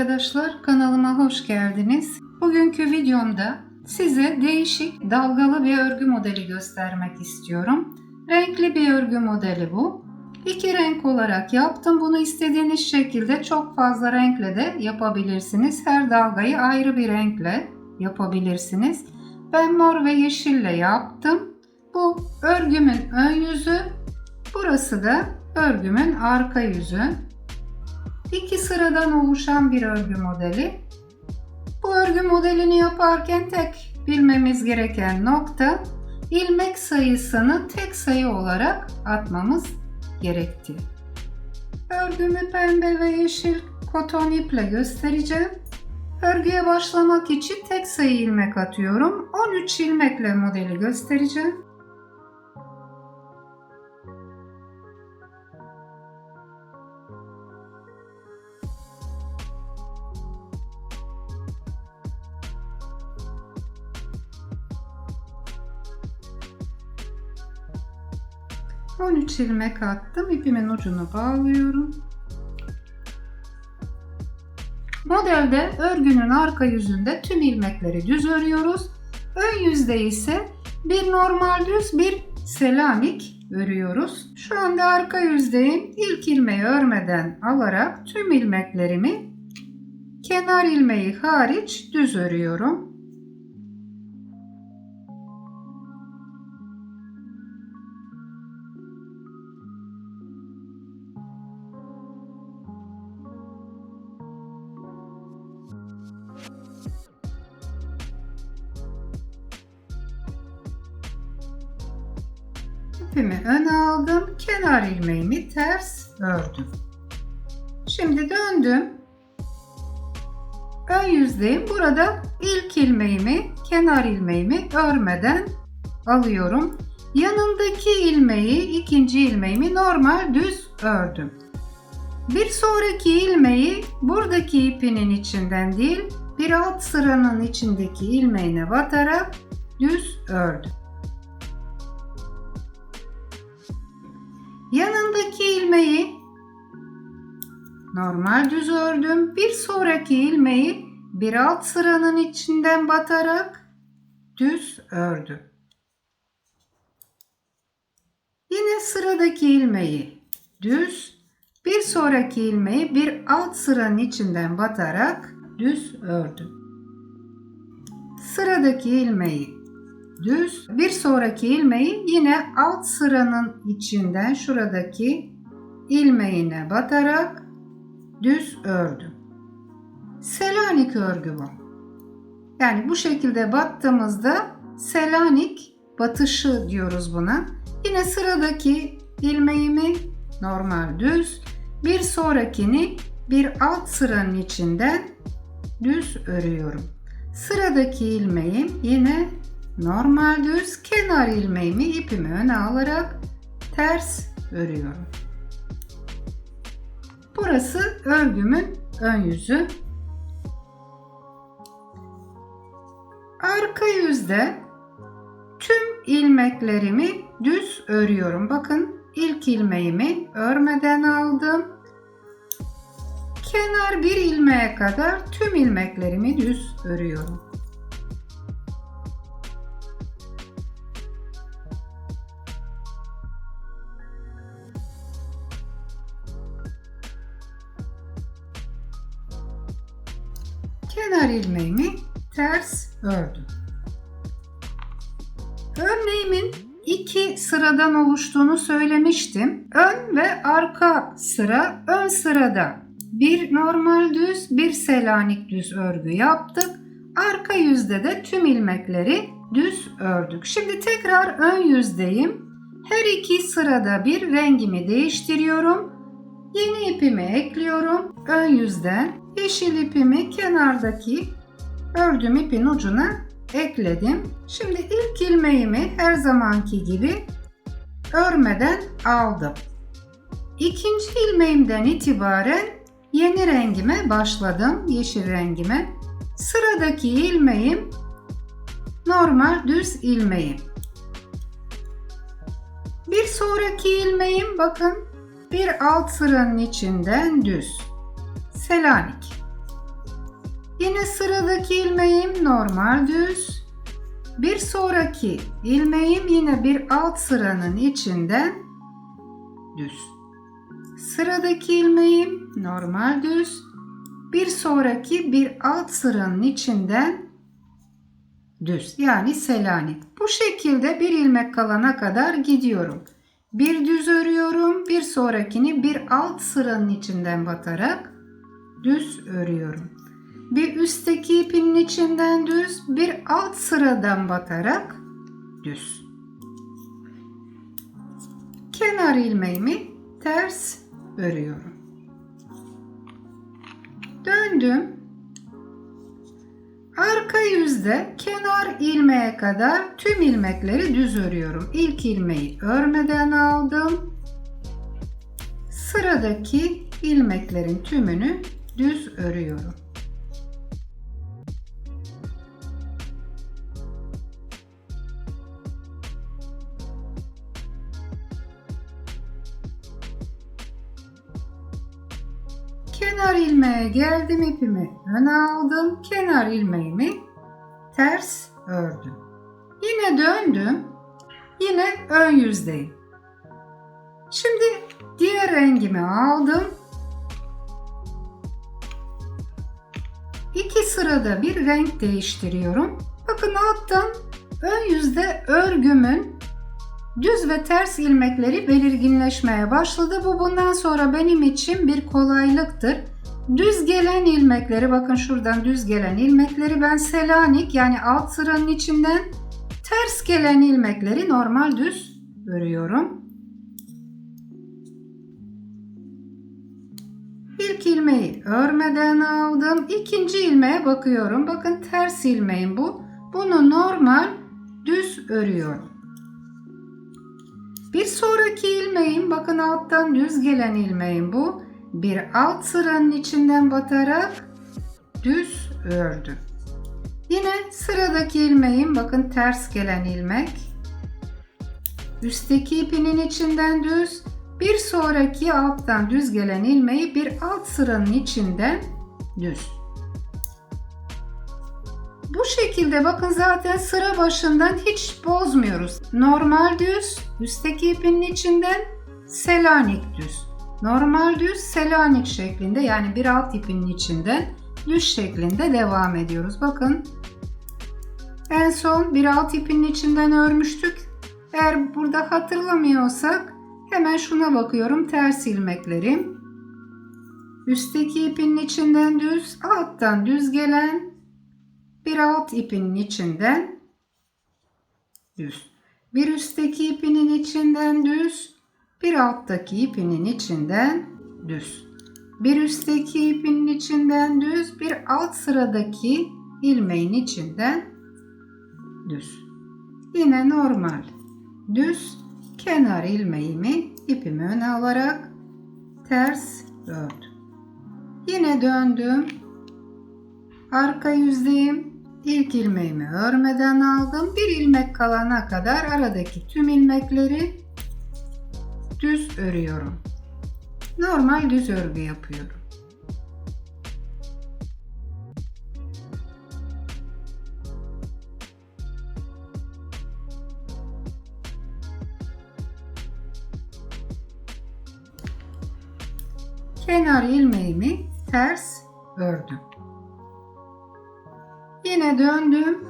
Arkadaşlar, kanalıma hoş geldiniz. Bugünkü videomda size değişik dalgalı bir örgü modeli göstermek istiyorum. Renkli bir örgü modeli bu. İki renk olarak yaptım. Bunu istediğiniz şekilde çok fazla renkle de yapabilirsiniz. Her dalgayı ayrı bir renkle yapabilirsiniz. Ben mor ve yeşille yaptım. Bu örgümün ön yüzü, burası da örgümün arka yüzü. İki sıradan oluşan bir örgü modeli. Bu örgü modelini yaparken tek bilmemiz gereken nokta ilmek sayısını tek sayı olarak atmamız gerekti. Örgümü pembe ve yeşil koton iple göstereceğim. Örgüye başlamak için tek sayı ilmek atıyorum. 13 ilmekle modeli göstereceğim. On üç ilmek attım. İpimin ucunu bağlıyorum. Modelde örgünün arka yüzünde tüm ilmekleri düz örüyoruz. Ön yüzde ise bir normal düz bir selanik örüyoruz. Şu anda arka yüzdeyim. İlk ilmeği örmeden alarak tüm ilmeklerimi kenar ilmeği hariç düz örüyorum. İpimi öne aldım. Kenar ilmeğimi ters ördüm. Şimdi döndüm. Ön yüzdeyim. Burada ilk ilmeğimi, kenar ilmeğimi örmeden alıyorum. Yanındaki ilmeği, ikinci ilmeğimi normal düz ördüm. Bir sonraki ilmeği buradaki ipinin içinden değil, bir alt sıranın içindeki ilmeğine batarak düz ördüm. Yanındaki ilmeği normal düz ördüm. Bir sonraki ilmeği bir alt sıranın içinden batarak düz ördüm. Yine sıradaki ilmeği düz, bir sonraki ilmeği bir alt sıranın içinden batarak düz ördüm. Sıradaki ilmeği düz. Bir sonraki ilmeği yine alt sıranın içinden şuradaki ilmeğine batarak düz ördüm. Selanik örgü bu. Yani bu şekilde battığımızda Selanik batışı diyoruz buna. Yine sıradaki ilmeğimi normal düz, bir sonrakini bir alt sıranın içinden düz örüyorum. Sıradaki ilmeğim yine normal düz kenar ilmeğimi ipimi öne alarak ters örüyorum. Burası örgümün ön yüzü. Arka yüzde tüm ilmeklerimi düz örüyorum. Bakın ilk ilmeğimi örmeden aldım. Kenar bir ilmeğe kadar tüm ilmeklerimi düz örüyorum. Örneğimin iki sıradan oluştuğunu söylemiştim. Ön ve arka sıra ön sırada bir normal düz bir selanik düz örgü yaptık. Arka yüzde de tüm ilmekleri düz ördük. Şimdi tekrar ön yüzdeyim. Her iki sırada bir rengimi değiştiriyorum. Yeni ipimi ekliyorum. Ön yüzden yeşil ipimi kenardaki ördüğüm ipin ucuna ekledim. Şimdi ilk ilmeğimi her zamanki gibi örmeden aldım. İkinci ilmeğimden itibaren yeni rengime başladım. Yeşil rengime. Sıradaki ilmeğim normal düz ilmeğim. Bir sonraki ilmeğim bakın bir alt sıranın içinden düz. Selanik. Yine sıradaki ilmeğim normal düz. Bir sonraki ilmeğim yine bir alt sıranın içinden düz. Sıradaki ilmeğim normal düz. Bir sonraki bir alt sıranın içinden düz yani selanik. Bu şekilde bir ilmek kalana kadar gidiyorum. Bir düz örüyorum, bir sonrakini bir alt sıranın içinden batarak düz örüyorum. Bir üstteki ipinin içinden düz, bir alt sıradan batarak düz. Kenar ilmeğimi ters örüyorum. Döndüm. Arka yüzde kenar ilmeğe kadar tüm ilmekleri düz örüyorum. İlk ilmeği örmeden aldım. Sıradaki ilmeklerin tümünü düz örüyorum. İlmeğe geldim ipimi öne aldım. Kenar ilmeğimi ters ördüm. Yine döndüm. Yine ön yüzdeyim. Şimdi diğer rengimi aldım. İki sırada bir renk değiştiriyorum. Bakın alttan ön yüzde örgümün düz ve ters ilmekleri belirginleşmeye başladı. Bu bundan sonra benim için bir kolaylıktır. Düz gelen ilmekleri bakın şuradan düz gelen ilmekleri ben selanik yani alt sıranın içinden ters gelen ilmekleri normal düz örüyorum. İlk ilmeği örmeden aldım. İkinci ilmeğe bakıyorum. Bakın ters ilmeğim bu. Bunu normal düz örüyorum. Bir sonraki ilmeğim bakın alttan düz gelen ilmeğim bu. Bir alt sıranın içinden batarak düz ördüm. Yine sıradaki ilmeğim bakın ters gelen ilmek. Üstteki ipinin içinden düz, bir sonraki alttan düz gelen ilmeği bir alt sıranın içinden düz. Bu şekilde bakın zaten sıra başından hiç bozmuyoruz. Normal düz, üstteki ipinin içinden selanik düz. Normal düz, selanik şeklinde yani bir alt ipinin içinden düz şeklinde devam ediyoruz. Bakın en son bir alt ipinin içinden örmüştük. Eğer burada hatırlamıyorsak hemen şuna bakıyorum ters ilmeklerim. Üstteki ipinin içinden düz, alttan düz gelen bir alt ipinin içinden düz. Bir üstteki ipinin içinden düz, bir alttaki ipinin içinden düz. Bir üstteki ipinin içinden düz, bir alt sıradaki ilmeğin içinden düz. Yine normal düz kenar ilmeğimi ipimi öne alarak ters ördüm. Yine döndüm. Arka yüzdeyim. İlk ilmeğimi örmeden aldım. Bir ilmek kalana kadar aradaki tüm ilmekleri düz örüyorum. Normal düz örgü yapıyorum. Kenar ilmeğimi ters ördüm. Yine döndüm.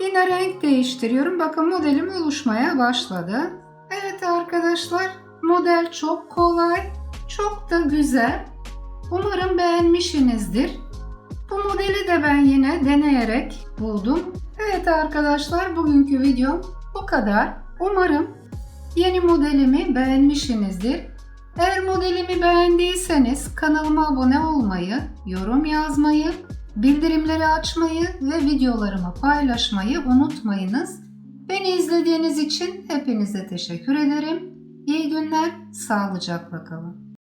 Yine renk değiştiriyorum. Bakın modelim oluşmaya başladı. Evet arkadaşlar model çok kolay. Çok da güzel. Umarım beğenmişsinizdir. Bu modeli de ben yine deneyerek buldum. Evet arkadaşlar bugünkü videom bu kadar. Umarım yeni modelimi beğenmişsinizdir. Eğer modelimi beğendiyseniz kanalıma abone olmayı, yorum yazmayı, bildirimleri açmayı ve videolarımı paylaşmayı unutmayınız. Beni izlediğiniz için hepinize teşekkür ederim. İyi günler, sağlıcakla kalın.